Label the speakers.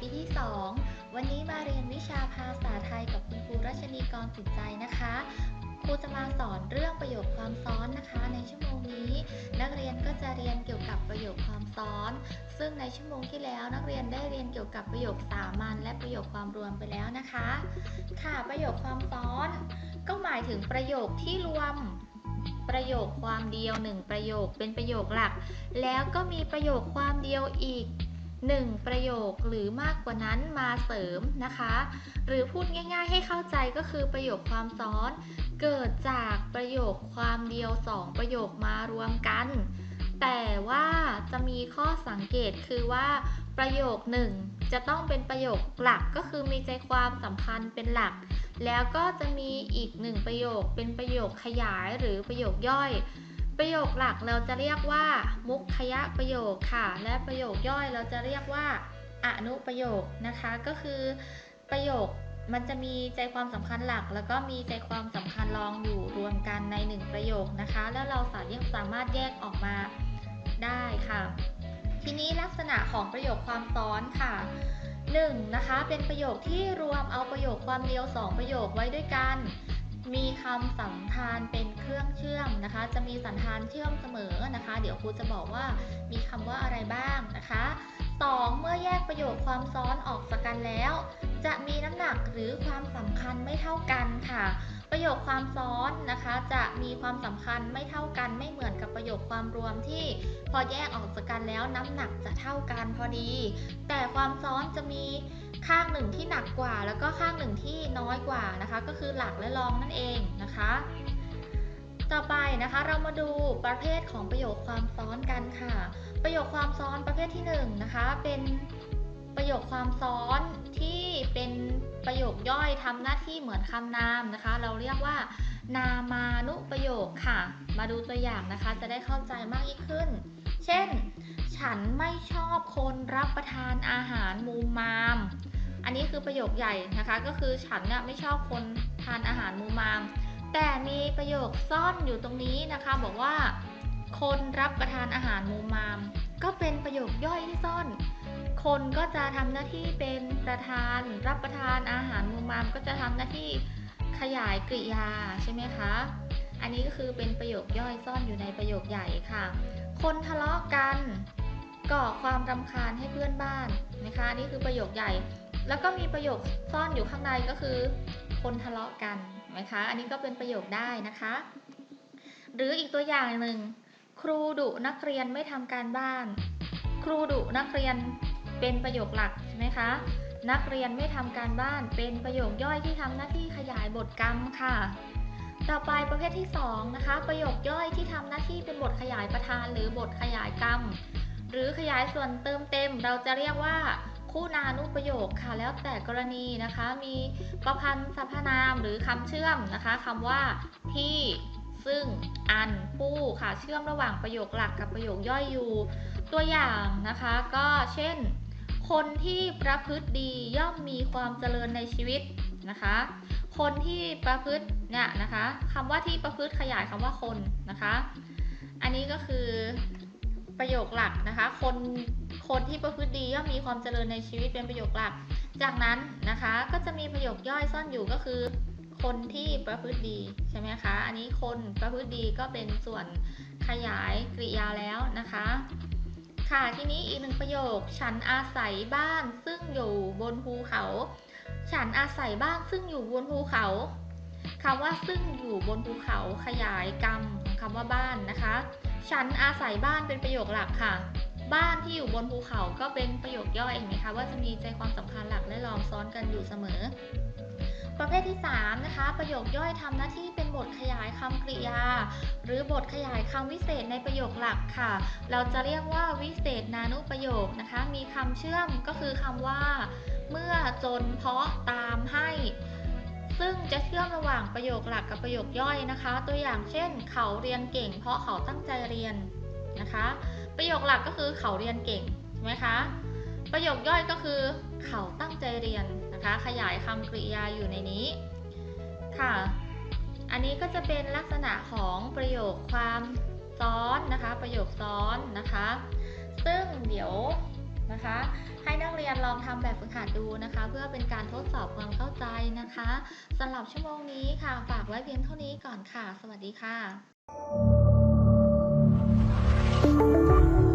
Speaker 1: ปีที่ 2 วันนี้มาเรียนวิชาภาษาไทยกับคุณครูรัชนีกรสุดใจนะคะ ครูจะมาสอนเรื่องประโยคความซ้อนนะคะ ในชั่วโมงนี้ นักเรียนก็จะเรียนเกี่ยวกับประโยคความซ้อน ซึ่งในชั่วโมงที่แล้วนักเรียนได้เรียนเกี่ยวกับประโยคสามัญและประโยคความรวมไปแล้วนะคะ ค่ะประโยคความซ้อน ก็หมายถึงประโยคที่รวมประโยคความเดียวหนึ่งประโยคเป็นประโยคหลัก แล้วก็มีประโยคความเดียวอีก 1 ประโยคหรือมากกว่านั้นมาเสริมนะคะ หรือพูดง่ายๆให้เข้าใจก็คือประโยคความซ้อน เกิดจากประโยคความเดียว 2 ประโยคมารวมกัน แต่ว่าจะมีข้อสังเกตคือว่าประโยคหนึ่งจะต้องเป็นประโยคหลักก็คือมีใจความสำคัญเป็นหลัก แล้วก็จะมีอีกหนึ่งประโยคเป็นประโยคขยายหรือประโยคย่อย ประโยคหลักเราจะเรียกว่า มุขยะประโยคค่ะ และประโยคย่อยเราจะเรียกว่าอนุประโยคนะคะ ก็คือประโยคมันจะมีใจความสำคัญหลัก แล้วก็มีใจความสำคัญรองอยู่รวมกันในหนึ่งประโยคนะคะ แล้วเราสามารถแยกออกมาได้ค่ะ ทีนี้ลักษณะของประโยคความซ้อนค่ะ 1. นะคะเป็นประโยคที่รวมเอาประโยคความเดียว 2 ประโยคไว้ด้วยกัน มีคำสันธานเป็นเครื่องเชื่อมนะคะ จะมีสันธานเชื่อมเสมอนะคะ เดี๋ยวครูจะบอกว่ามีคำว่าอะไรบ้างนะคะ 2. เมื่อแยกประโยคความซ้อนออกจากกันแล้ว จะมีน้ำหนักหรือความสำคัญไม่เท่ากันค่ะ ประโยคความซ้อนนะคะจะมีความสำคัญไม่เท่ากันไม่เหมือนกับประโยคความรวมที่พอแยกออกจากกันแล้วน้ำหนักจะเท่ากันพอดี แต่ความซ้อนจะมีข้างหนึ่งที่หนักกว่า แล้วก็ข้างหนึ่งที่น้อยกว่านะคะ ก็คือหลักและรองนั่นเองนะคะ ต่อไปนะคะเรามาดูประเภทของประโยคความซ้อนกันค่ะ ประโยคความซ้อนประเภทที่1นนะคะเป็นประโยคความซ้อน เป็นประโยคย่อยทำหน้าที่เหมือนคำนามนะคะ เราเรียกว่า นามานุประโยคค่ะ มาดูตัวอย่างนะคะ จะได้เข้าใจมากยิ่งขึ้น เช่น ฉันไม่ชอบคนรับประทานอาหารมูมาม อันนี้คือประโยคใหญ่นะคะ ก็คือฉันเนี่ยไม่ชอบคนทานอาหารมูมาม แต่มีประโยคซ่อนอยู่ตรงนี้นะคะ บอกว่า คนรับประทานอาหารมูมาม ก็เป็นประโยคย่อยที่ซ่อน คนก็จะทำหน้าที่เป็นประธานรับประทานอาหารมูมามก็จะทำหน้าที่ขยายกริยาใช่ไหมคะ อันนี้ก็คือเป็นประโยคย่อยซ่อนอยู่ในประโยคใหญ่ค่ะ คนทะเลาะกันก่อความรำคาญให้เพื่อนบ้านนะคะนนี่คือประโยคใหญ่ แล้วก็มีประโยคซ่อนอยู่ข้างในก็คือ คนทะเลาะกันนะคะ อันนี้ก็เป็นประโยคได้นะคะ หรืออีกตัวอย่างหนึ่งครูดุนักเรียนไม่ทำการบ้าน ครูดุนักเรียน เป็นประโยคหลักใช่ไหมคะ นักเรียนไม่ทำการบ้านเป็นประโยคย่อยที่ทำหน้าที่ขยายบทกรรมค่ะ ต่อไปประเภทที่2นะคะประโยคย่อยที่ทำหน้าที่เป็นบทขยายประธาน หรือบทขยายกรรม หรือขยายส่วนเติมเต็ม เราจะเรียกว่าคู่นานุประโยคค่ะแล้วแต่กรณีนะคะมีประพันธ์สรรพนามหรือคำเชื่อมนะคะคำว่าที่ซึ่งอันผู้ค่ะเชื่อมระหว่างประโยคหลักกับประโยคย่อยอยู่ ตัวอย่างนะคะก็เช่น คนที่ประพฤติดีย่อมมีความเจริญในชีวิตนะคะ คนที่ประพฤติเนี่ยนะคะคำว่าที่ประพฤติขยายคำว่าคนนะคะ อันนี้ก็คือประโยคหลักนะคะ คนคนที่ประพฤติดีย่อมมีความเจริญในชีวิตเป็นประโยคหลัก จากนั้นนะคะก็จะมีประโยคย่อยซ่อนอยู่ก็คือ คนที่ประพฤติดีใช่ไหมคะ อันนี้คนประพฤติดีก็เป็นส่วนขยายกริยาแล้วนะคะ ค่ะ ทีนี้อีกหนึ่งประโยค ฉันอาศัยบ้านซึ่งอยู่บนภูเขา ฉันอาศัยบ้านซึ่งอยู่บนภูเขาคำว่าซึ่งอยู่บนภูเขาขยายกรรมของคำว่าบ้านนะคะ ฉันอาศัยบ้านเป็นประโยคหลักค่ะ บ้านที่อยู่บนภูเขาก็เป็นประโยคย่อยเห็นไหมคะว่าจะมีใจความสำคัญหลักและรองซ้อนกันอยู่เสมอ ประเภทที่ 3 นะคะ ประโยคย่อยทำหน้าที่เป็นบทขยายคำกริยา หรือบทขยายคำวิเศษในประโยคหลักค่ะ เราจะเรียกว่าวิเศษนานุประโยคนะคะ มีคำเชื่อมก็คือคำว่า เมื่อจนเพราะตามให้ ซึ่งจะเชื่อมระหว่างประโยคหลักกับประโยคย่อยนะคะ ตัวอย่างเช่น เขาเรียนเก่ง เพราะเขาตั้งใจเรียนนะคะ ประโยคหลักก็คือเขาเรียนเก่งใช่ไหมคะประโยคย่อยก็คือ เขาตั้งใจเรียนนะคะ ขยายคำกริยาอยู่ในนี้ค่ะ อันนี้ก็จะเป็นลักษณะของประโยคความซ้อนนะคะ ประโยคซ้อนนะคะ ซึ่งเดี๋ยวนะคะ ให้นักเรียนลองทำแบบฝึกหัดดูนะคะ เพื่อเป็นการทดสอบความเข้าใจนะคะสำหรับชั่วโมงนี้ค่ะ ฝากไว้เพียงเท่านี้ก่อนค่ะ สวัสดีค่ะ